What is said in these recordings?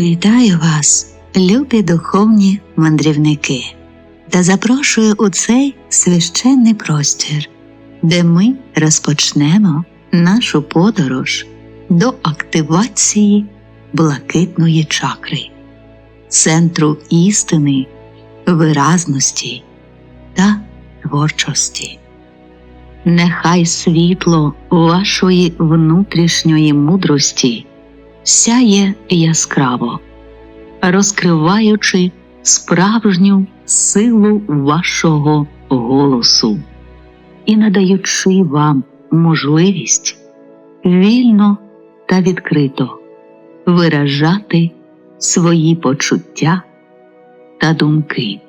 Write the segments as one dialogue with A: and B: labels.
A: Вітаю вас, любі духовні мандрівники, та запрошую у цей священний простір, де ми розпочнемо нашу подорож до активації блакитної чакри, центру істини, виразності та творчості. Нехай світло вашої внутрішньої мудрості сяє яскраво, розкриваючи справжню силу вашого голосу і надаючи вам можливість вільно та відкрито виражати свої почуття та думки.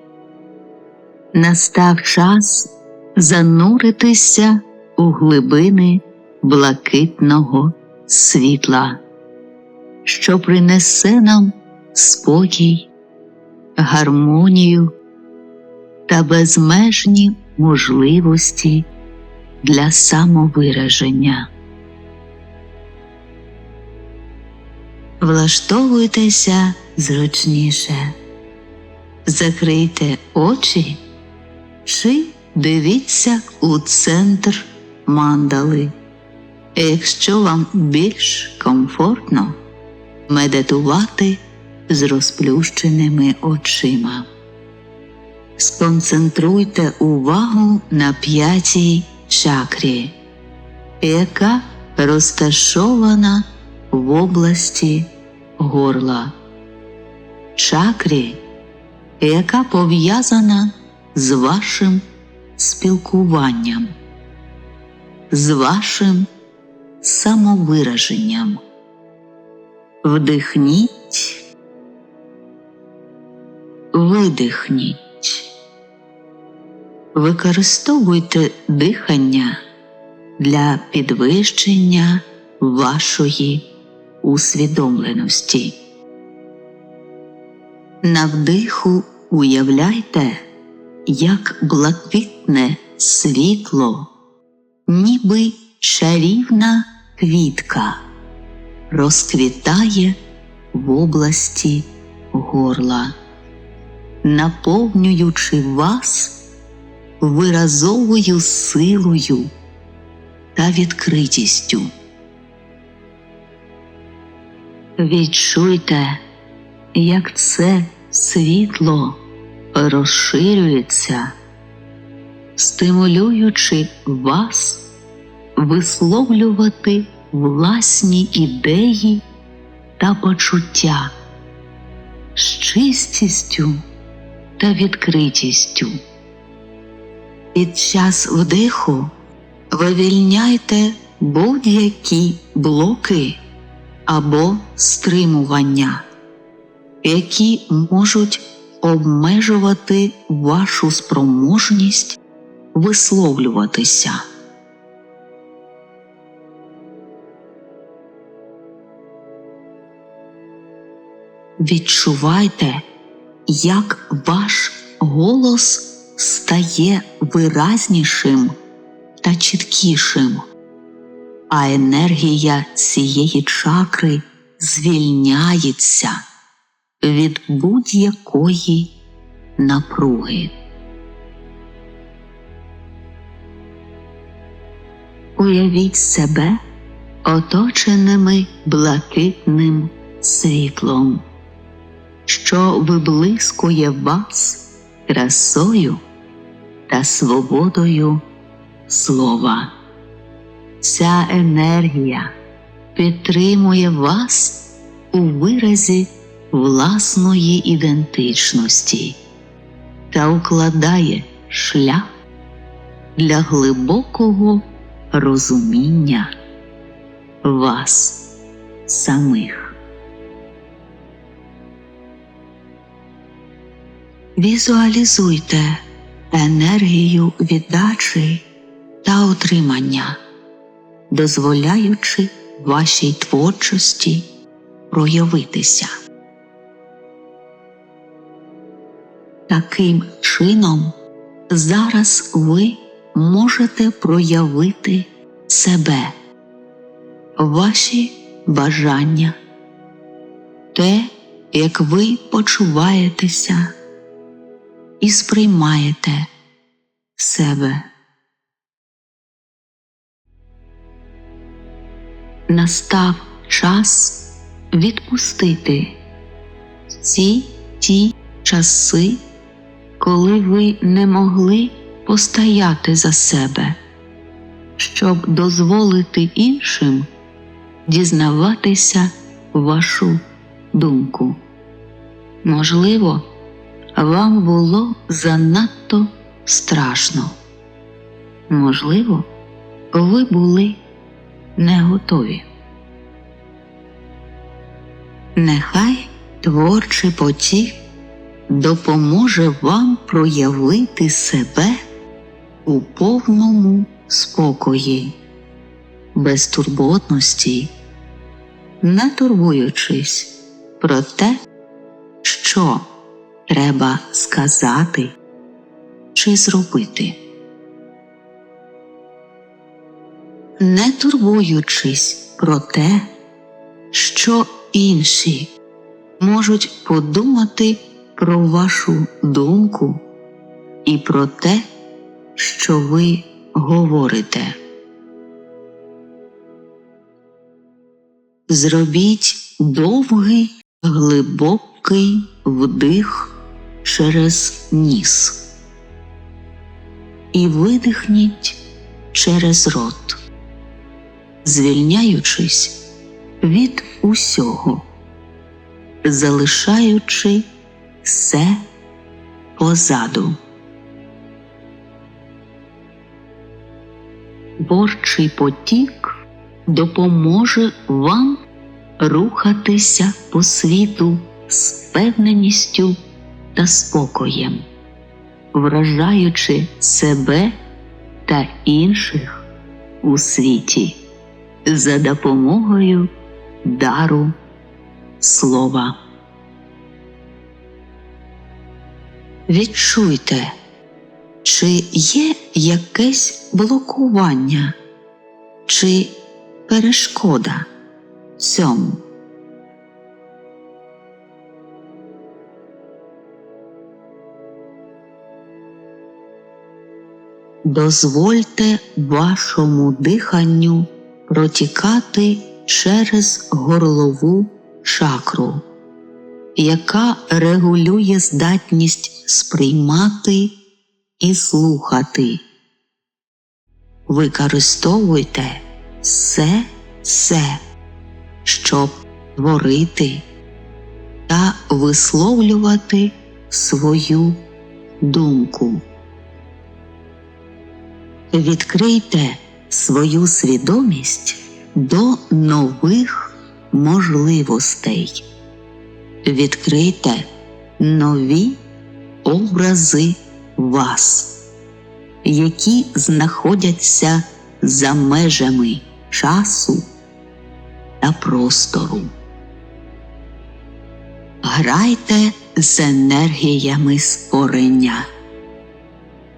A: Настав час зануритися у глибини блакитного світла що принесе нам спокій, гармонію та безмежні можливості для самовираження. Влаштовуйтеся зручніше, закрийте очі чи дивіться у центр мандали. Якщо вам більш комфортно, медитувати з розплющеними очима. Сконцентруйте увагу на п'ятій чакрі, яка розташована в області горла, чакрі, яка пов'язана з вашим спілкуванням, з вашим самовираженням. Вдихніть, видихніть. Використовуйте дихання для підвищення вашої усвідомленості. На вдиху уявляйте, як блакитне світло, ніби чарівна квітка розквітає в області горла, наповнюючи вас виразовою силою та відкритістю. Відчуйте, як це світло розширюється, стимулюючи вас висловлювати власні ідеї та почуття з чистістю та відкритістю. Під час вдиху вивільняйте будь-які блоки або стримування, які можуть обмежувати вашу спроможність висловлюватися. Відчувайте, як ваш голос стає виразнішим та чіткішим, а енергія цієї чакри звільняється від будь-якої напруги. Уявіть себе оточеними блакитним світлом що виблискує вас красою та свободою слова. Ця енергія підтримує вас у виразі власної ідентичності та укладає шлях для глибокого розуміння вас самих. Візуалізуйте енергію віддачі та отримання, дозволяючи вашій творчості проявитися. Таким чином, зараз ви можете проявити себе, ваші бажання, те, як ви почуваєтеся і сприймаєте себе. Настав час відпустити ці ті часи, коли ви не могли постояти за себе, щоб дозволити іншим дізнаватися вашу думку. Можливо, вам було занадто страшно. Можливо, ви були не готові. Нехай творчий потік допоможе вам проявити себе у повному спокої, безтурботності, не турбуючись про те, що треба сказати чи зробити. Не турбуючись про те, що інші можуть подумати про вашу думку і про те, що ви говорите. Зробіть довгий глибокий вдих через ніс і видихніть через рот, звільняючись від усього, залишаючи все позаду. Творчий потік допоможе вам рухатися по світу з впевненістю та спокоєм, вражаючи себе та інших у світі за допомогою дару слова. Відчуйте, чи є якесь блокування, чи перешкода цьому. Дозвольте вашому диханню протікати через горлову чакру, яка регулює здатність сприймати і слухати. Використовуйте все це, щоб творити та висловлювати свою думку. Відкрийте свою свідомість до нових можливостей. Відкрийте нові образи вас, які знаходяться за межами часу та простору. Грайте з енергіями створення.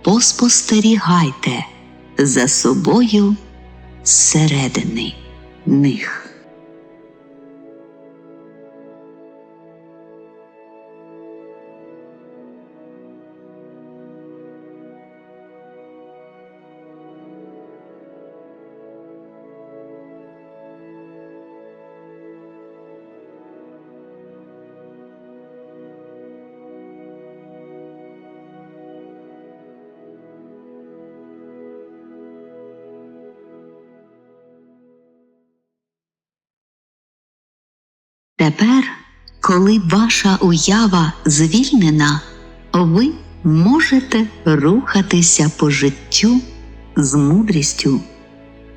A: Поспостерігайте за собою зсередини них. Тепер, коли ваша уява звільнена, ви можете рухатися по життю з мудрістю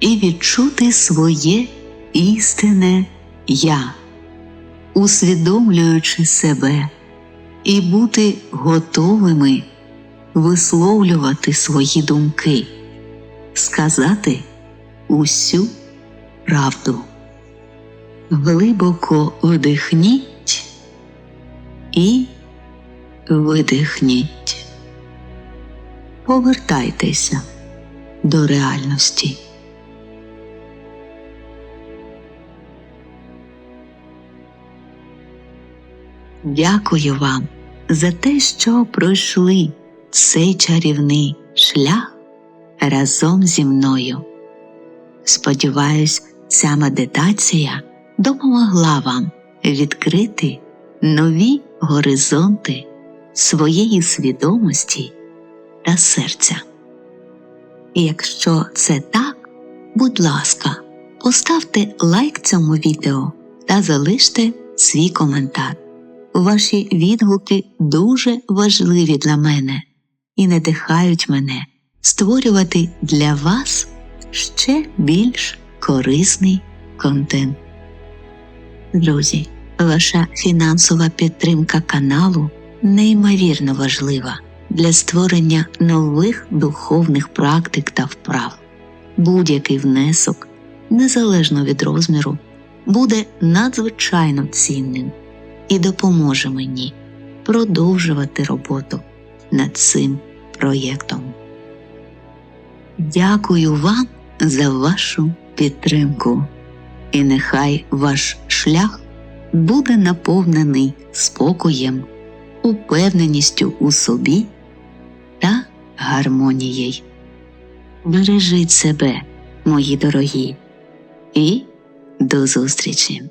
A: і відчути своє істинне я, усвідомлюючи себе і бути готовими висловлювати свої думки, сказати усю правду. Глибоко вдихніть і видихніть. Повертайтеся до реальності. Дякую вам за те, що пройшли цей чарівний шлях разом зі мною. Сподіваюсь, ця медитація допомогла вам відкрити нові горизонти своєї свідомості та серця. І якщо це так, будь ласка, поставте лайк цьому відео та залиште свій коментар. Ваші відгуки дуже важливі для мене і надихають мене створювати для вас ще більш корисний контент. Друзі, ваша фінансова підтримка каналу неймовірно важлива для створення нових духовних практик та вправ. Будь-який внесок, незалежно від розміру, буде надзвичайно цінним і допоможе мені продовжувати роботу над цим проєктом. Дякую вам за вашу підтримку, і нехай ваш шлях буде наповнений спокоєм, упевненістю у собі та гармонією. Бережіть себе, мої дорогі, і до зустрічі!